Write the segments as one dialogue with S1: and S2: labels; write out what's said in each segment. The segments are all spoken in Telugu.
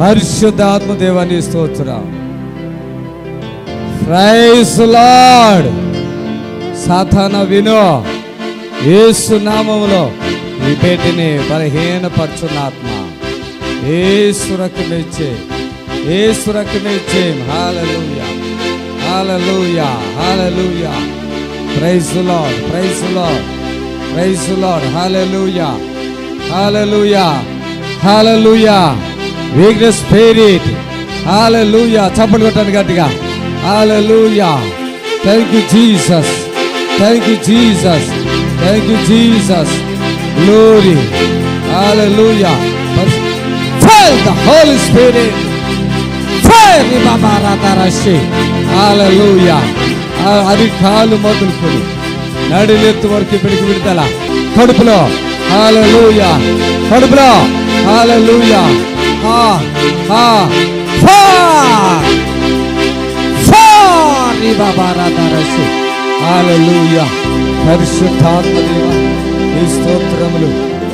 S1: పరిశుద్ధాత్మ దేవాన్ని స్తోత్రం ప్రైస్ లార్డ్ సాధారణ వినో. ఏసు నామంలో ఈ పేటిని బలహీనపరచున్నాత్మ ఏసు రకమిచ్చే Yesu రకమిచ్చే hallelujah hallelujah hallelujah praise lord praise lord praise lord hallelujah hallelujah hallelujah weakness spirit hallelujah చప్పట్లు కొట్టాను గట్టిగా. Hallelujah thank you Jesus thank you Jesus thank you Jesus glory hallelujah fill the holy spirit fire బాబా రాతారాశి హాలలుయా అది కాలు మొదలుకొని నడిలెత్తు వరకు ఇప్పటికి విడతల. కడుపులో. హాలలుయా కడుపులో. లూయా హా ఈ బాబా స్తోత్రములు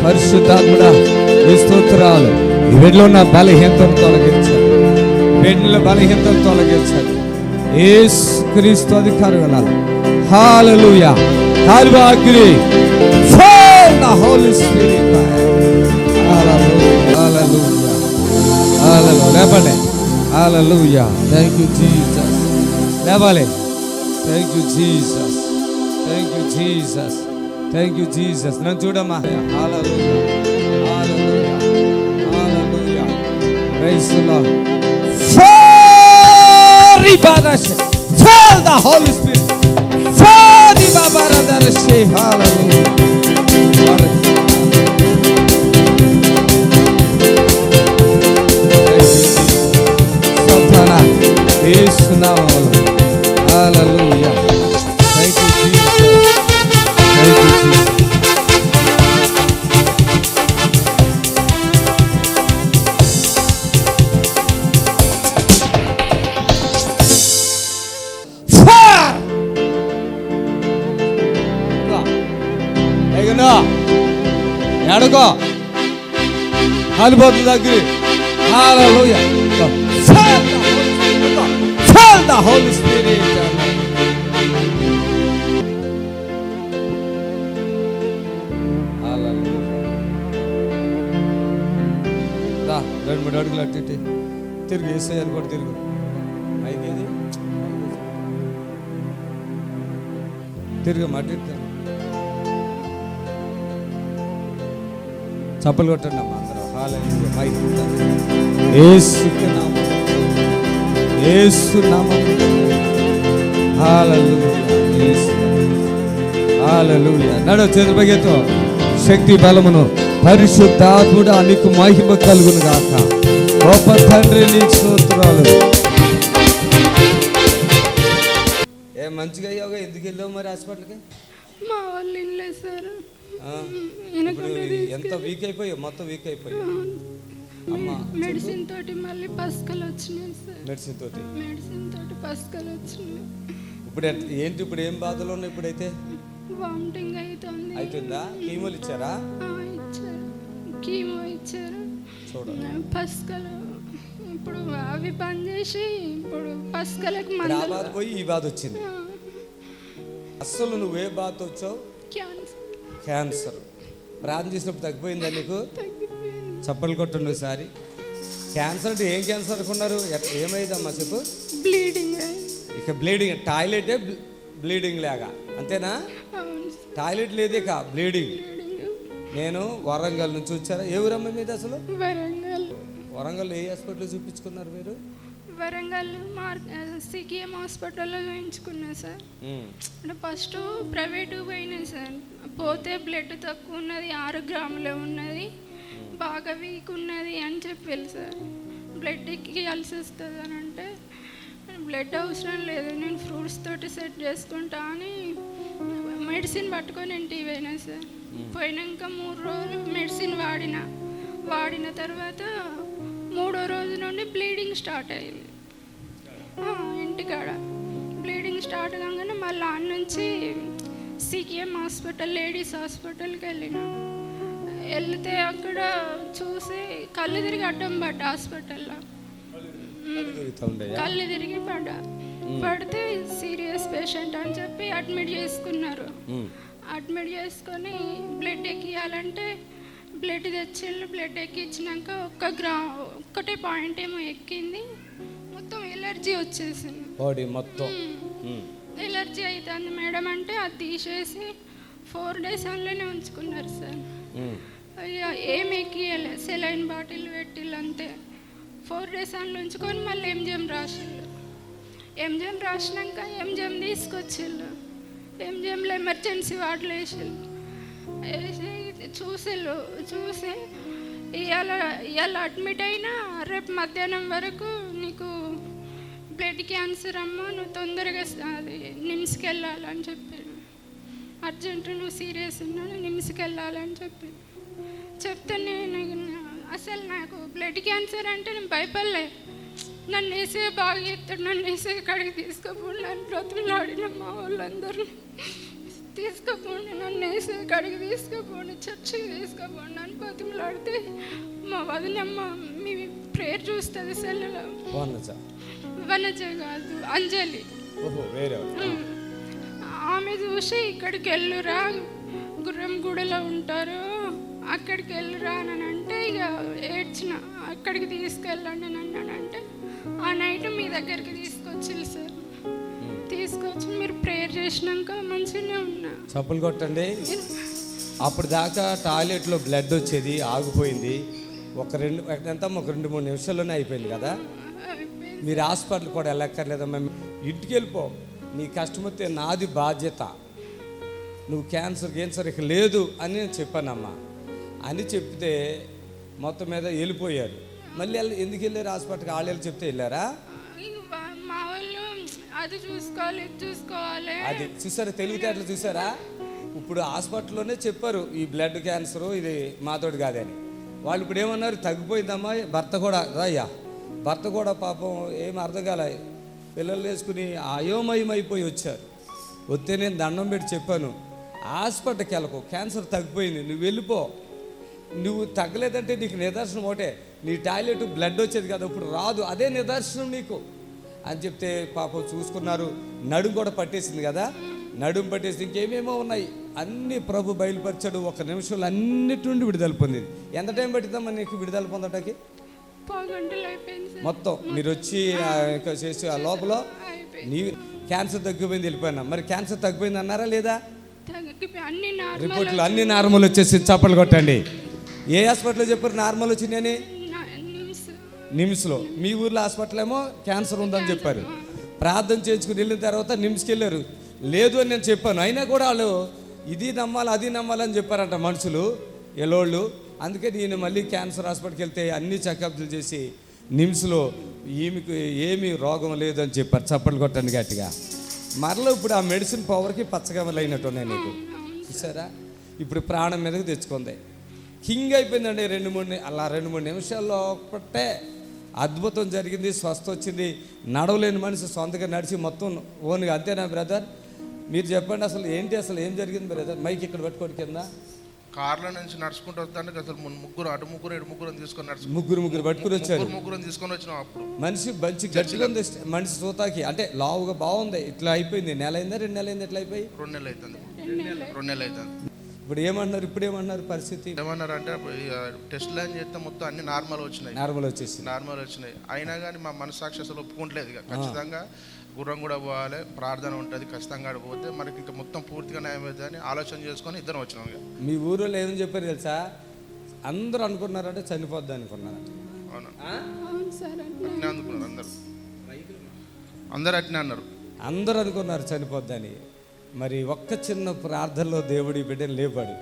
S1: పరిశుద్ధాత్ముడా ఈ స్తోత్రాలు. ఈ వెడిలో బలహీనతను తొలగించాలి వెండ్ల బలహీనతను తొలగించాలి ఏ క్రీస్తు అధికారం వెళ్ళాలి hallelujah హాలిబాగ్రి for holy spirit hallelujah thank you Jesus లేవాలి thank you Jesus thank you Jesus thank you Jesus నన్ను చూడమ్మా hallelujah hallelujah hallelujah praise the lord Fari Badash. Isnamala. Hallelujah. Thank you, Jesus. Thank you, Jesus. Fire! ఎగనా ఎడగో కాలిపోతుంది దగ్గర Hallelujah. Go. Fill the Holy Spirit. Go. Fill the Holy Spirit. రెండు మూడు అడుగులు అట్టి. తిరుగు వేసేయాలి కూడా తిరుగు. అయిపోయింది తిరుగు. మట్టి చప్పలు కొట్టండి అమ్మా అందరూ. ఏసు నామం. నడు శక్తి బలమును పరిశుద్ధాత్ముడు నీకు మహిమ కలుగును గాక. గొప్ప తండ్రి నీకు స్తోత్రాలు. ఏ మంచిగా అయ్యావుగా? ఎందుకు వెళ్ళావు మరి హాస్పిటల్కి?
S2: మా వాళ్ళు సార్.
S1: ఎంత వీక్ అయిపోయావు? మొత్తం వీక్ అయిపోయావు.
S2: మెడిసిన్ తోటి మళ్ళీ పసుకలు వచ్చినాయి సార్.
S1: మెడిసిన్ తోటి?
S2: మెడిసిన్ తోటి పసుకలు వచ్చినాయి.
S1: ఇప్పుడు ఏంటి ఇప్పుడు ఏం బాధలు ఉన్నాయి ఇప్పుడైతే?
S2: వామిటింగ్ అవుతుంది
S1: అవుతుందా కీమోలు ఇచ్చారా?
S2: ఇచ్చారు. కీమో ఇచ్చారు.
S1: చూడండి
S2: పసుకలు ఇప్పుడు అవి బంద్ చేసి ఇప్పుడు పసుకలకు
S1: ఆ
S2: మందులు
S1: బాధ పోయి ఈ బాధ వచ్చింది. అస్సలు నువ్వు ఏ బాధ వచ్చావు?
S2: క్యాన్సర్.
S1: క్యాన్సర్. ప్రార్థన చేసినప్పుడు తగ్గిపోయిందా నీకు?
S2: తగ్గిపోయింది.
S1: చప్పలు కొట్టండి ఒకసారి. క్యాన్సర్ అంటే ఏం క్యాన్సర్ అనుకున్నారు? ఏమైందమ్మా చెప్పు.
S2: బ్లీడింగ్
S1: ఇక బ్లీడింగ్ టాయిలెటే బ్లీ- బ్లీడింగ్ లాగా. అంతేనా? టాయిలెట్ లేదే కా బ్లీడింగ్ నేను వరంగల్ నుంచి వచ్చారా? ఏ ఊరమ్మ మీద అసలు?
S2: వరంగల్.
S1: వరంగల్ ఏ హాస్పిటల్ చూపించుకున్నారు మీరు?
S2: వరంగల్ మార్ సికిఎం హాస్పిటల్లో చూపించుకున్నా సార్. అంటే ఫస్ట్ ప్రైవేట్ పోయినా సార్. పోతే బ్లడ్ తక్కువ ఉన్నది ఆరు గ్రాములే ఉన్నది. బాగా వీక్ ఉన్నది అని చెప్పారు సార్ బ్లడ్ ఎక్కియాల్సి వస్తుంది అని అంటే బ్లడ్ అవసరం లేదు నేను ఫ్రూట్స్ తోటి సెట్ చేసుకుంటా అని మెడిసిన్ పట్టుకొని ఇంటికి పోయినా సార్ పోయినాక మూడు రోజులు మెడిసిన్ వాడిన. వాడిన తర్వాత మూడో రోజు నుండి బ్లీడింగ్ స్టార్ట్ అయింది. ఆ, ఇంటికాడ. బ్లీడింగ్ స్టార్ట్ కాగానే మళ్ళీ నుంచి సికిఎం హాస్పిటల్ లేడీస్ హాస్పిటల్కి వెళ్ళిన. వెళ్తే అక్కడ చూసి కళ్ళు తిరిగి అడ్డం పడ్డా హాస్పిటల్లో. కళ్ళు తిరిగి పడ్డా. పడితే సీరియస్ పేషెంట్ అని చెప్పి అడ్మిట్ చేసుకున్నారు. అడ్మిట్ చేసుకొని బ్లడ్ ఎక్కియాలంటే బ్లడ్ తెచ్చిళ్ళు బ్లడ్ ఎక్కించినాక ఒక్క గ్రా ఒక్కటే పాయింట్ ఏమో ఎక్కింది. మొత్తం ఎలర్జీ వచ్చేసింది.
S1: బాడీ మొత్తం.
S2: ఎలర్జీ అవుతుంది మేడం అంటే అది తీసేసి ఫోర్ డేస్ అందులోనే ఉంచుకున్నారు సార్. ఏం ఎక్కియలే. సెలైన్ బాటిల్ పెట్టిళ్ళు అంతే ఫోర్ డేస్ అందులో ఉంచుకొని మళ్ళీ ఎంజిఎం రాసిళ్ళు. ఎంజిఎం రాసినాక ఎంజిఎం తీసుకొచ్చిళ్ళు. ఎంజిఎంలో ఎమర్జెన్సీ వార్డులో వేసిళ్ళు. వేసి చూసిళ్ళు. చూసి ఇవాళ ఇవాళ అడ్మిట్ అయినా రేపు మధ్యాహ్నం వరకు నీకు బ్లడ్ క్యాన్సర్ అమ్మ నువ్వు తొందరగా అది నిమ్స్కి వెళ్ళాలని చెప్పాను అర్జెంటు నువ్వు సీరియస్ ఉన్నాను నిమ్స్కి వెళ్ళాలని చెప్పాను చెప్తే నేను అసలు నాకు బ్లడ్ క్యాన్సర్ అంటే నేను భయపడలే. నన్ను వేసే బాగా చెప్తాడు నన్ను వేసే కాడికి తీసుకుపోండి నన్ను బ్రతుకులాడిన మా వాళ్ళందరూ తీసుకుపోండి నన్ను వేసే కాడికి తీసుకుపోండి చర్చికి తీసుకుపోండి అని బతుకులాడితే మా వదినమ్మ మీ ప్రేయర్ చూస్తుంది సెల్లులో.
S1: వనజ.
S2: కాదు అంజలి. ఆమె చూసి ఇక్కడికి వెళ్ళురా. గుర్రం గుడిలో ఉంటారు. అక్కడికి వెళ్ళురా అని అంటే ఇక ఏడ్చిన అక్కడికి తీసుకెళ్ళండి అని అన్నాడంటే ఆ నైట్ మీ దగ్గరికి తీసుకొచ్చిల్లు సార్. తీసుకొచ్చి మీరు ప్రేయర్ చేసినాక మంచిగానే ఉన్నా.
S1: చప్పులు కొట్టండి. అప్పుడు దాకా టాయిలెట్లో బ్లడ్ వచ్చేది ఆగిపోయింది. ఒక రెండు ఎంత ఒక రెండు మూడు నిమిషాల్లోనే అయిపోయింది కదా. మీరు హాస్పిటల్ కూడా వెళ్ళక్కర్లేదమ్మా ఇంటికి వెళ్ళిపో. నీ కష్టం వస్తే నాది బాధ్యత. నువ్వు క్యాన్సర్ క్యాన్సర్ ఇక లేదు అని నేను చెప్పానమ్మా. అని చెప్తే మొత్తం మీద వెళ్ళిపోయారు. మళ్ళీ వెళ్ళి- ఎందుకు వెళ్ళారు హాస్పిటల్కి? వాళ్ళు చెప్తే వెళ్ళారా?
S2: అది చూసుకోవాలి చూసుకోవాలి.
S1: అది చూసారా? తెలివితేటలు చూసారా? ఇప్పుడు హాస్పిటల్లోనే చెప్పారు ఈ బ్లడ్ క్యాన్సర్ ఇది మాతోటి కాదని. వాళ్ళు ఇప్పుడు ఏమన్నారు? తగ్గిపోయిందమ్మా భర్త కూడా రాయ్యా. భర్త కూడా పాపం ఏం అర్థం కాల పిల్లలు వేసుకుని అయోమయం అయిపోయి వచ్చారు. వస్తే నేను దండం పెట్టి చెప్పాను హాస్పిటల్కి వెళ్ళకు క్యాన్సర్ తగ్గిపోయింది నువ్వు వెళ్ళిపో. నువ్వు తగ్గలేదంటే నీకు నిదర్శనం ఒకటే. నీ టాయిలెట్ బ్లడ్ వచ్చేది కదా ఇప్పుడు రాదు. అదే నిదర్శనం నీకు. అని చెప్తే పాపం చూసుకున్నారు. నడుం కూడా పట్టేసింది కదా. నడుం పట్టేసి ఇంకేమేమో ఉన్నాయి. అన్ని ప్రభు బయలుపరిచాడు. ఒక నిమిషంలో అన్నిటి నుండి విడుదల పొందింది. ఎంత టైం పట్టిందమ్మా నీకు విడుదల పొందటానికి? మొత్తం. మీరు వచ్చి చేసి ఆ లోపల నీ క్యాన్సర్ తగ్గిపోయింది వెళ్ళిపోయినా. మరి క్యాన్సర్ తగ్గిపోయింది అన్నారా లేదా? రిపోర్ట్లు అన్ని నార్మల్ వచ్చేసి చప్పలు కొట్టండి. ఏ హాస్పిటల్లో చెప్పారు? నార్మల్ వచ్చినాయని నిమ్స్లో. మీ ఊర్లో హాస్పిటల్ ఏమో క్యాన్సర్ ఉందని చెప్పారు. ప్రార్థన చేయించుకుని వెళ్ళిన తర్వాత నిమ్స్కి వెళ్ళారు. లేదు అని నేను చెప్పాను. అయినా కూడా వాళ్ళు ఇది నమ్మాలి అది నమ్మాలని చెప్పారంట మనుషులు ఎలోళ్ళు అందుకే నేను మళ్ళీ క్యాన్సర్ హాస్పిటల్కి వెళ్తే అన్ని చెకప్లు చేసి నిమ్స్లో ఈమెకు ఏమీ రోగం లేదని చెప్పారు. చప్పట్లు కొట్టండి గట్టిగా. మరలో ఇప్పుడు ఆ మెడిసిన్ పవర్కి పచ్చగమలు అయినట్టున్నాయి నీకు. చూసారా? ఇప్పుడు ప్రాణం మీదకి తెచ్చుకుంది. కింగ్ అయిపోయిందండి రెండు మూడు అలా రెండు మూడు నిమిషాల్లో ఒక్కటే అద్భుతం జరిగింది స్వస్థ వచ్చింది. నడవలేని మనిషి సొంతగా నడిచి మొత్తం ఓన్గా. అంతేనా బ్రదర్ మీరు చెప్పండి అసలు ఏంటి అసలు ఏం జరిగింది బ్రదర్ మైక్ ఇక్కడ పెట్టుకోండి కింద.
S3: కార్ల నుంచి నడుచుకుంటూ వస్తానికి అసలు ముగ్గురు అటు ముగ్గురు ఇటు ముగ్గురు తీసుకొని నడుచు
S1: ముగ్గురు ముగ్గురు పట్టుకుని వచ్చారు.
S3: ముగ్గురు తీసుకొని వచ్చినాం అప్పుడు.
S1: మనిషి మంచి గట్టిగా ఉంది మనిషి సూతాకి. అంటే లావుగా బాగుంది. ఇట్లా అయిపోయింది. నెల అయిందా రెండు నెలలు అయింది ఇట్లా అయిపోయి?
S3: రెండు నెలలు అవుతుంది రెండు నెలలు అవుతుంది
S1: ఇప్పుడు ఏమంటున్నారు ఇప్పుడు ఏమంటున్నారు పరిస్థితి
S3: ఏమన్నారంటే టెస్ట్ లైన్ చేస్తే మొత్తం అన్ని నార్మల్ వచ్చినాయి.
S1: నార్మల్ వచ్చేసింది.
S3: నార్మల్ వచ్చినాయి. అయినా కానీ మా మనసాక్షి అసలు ఒప్పుకుంటలేదు ఇక. ఖచ్చితంగా గుర్రం కూడా పోవాలి ప్రార్థన ఉంటుంది ఖచ్చితంగా పోతే మనకి ఇంకా మొత్తం పూర్తిగా న్యాయం అవుతుందని ఆలోచన చేసుకొని ఇద్దరం వచ్చినాం ఇక.
S1: మీ ఊరిలో ఏమని చెప్పారు తెలుసా? అందరూ అనుకున్నారంటే చనిపోద్ది అనుకున్నారంట
S3: అవును.
S1: ఆ?
S2: అవును సార్ అంటే
S3: అట్నే అందుకున్నారు అందరు. అందరు అట్నే అన్నారు.
S1: అందరూ అనుకున్నారు చనిపోద్దని. మరి ఒక్క చిన్న ప్రార్థనలో దేవుడి బిడ్డను లేపాడు.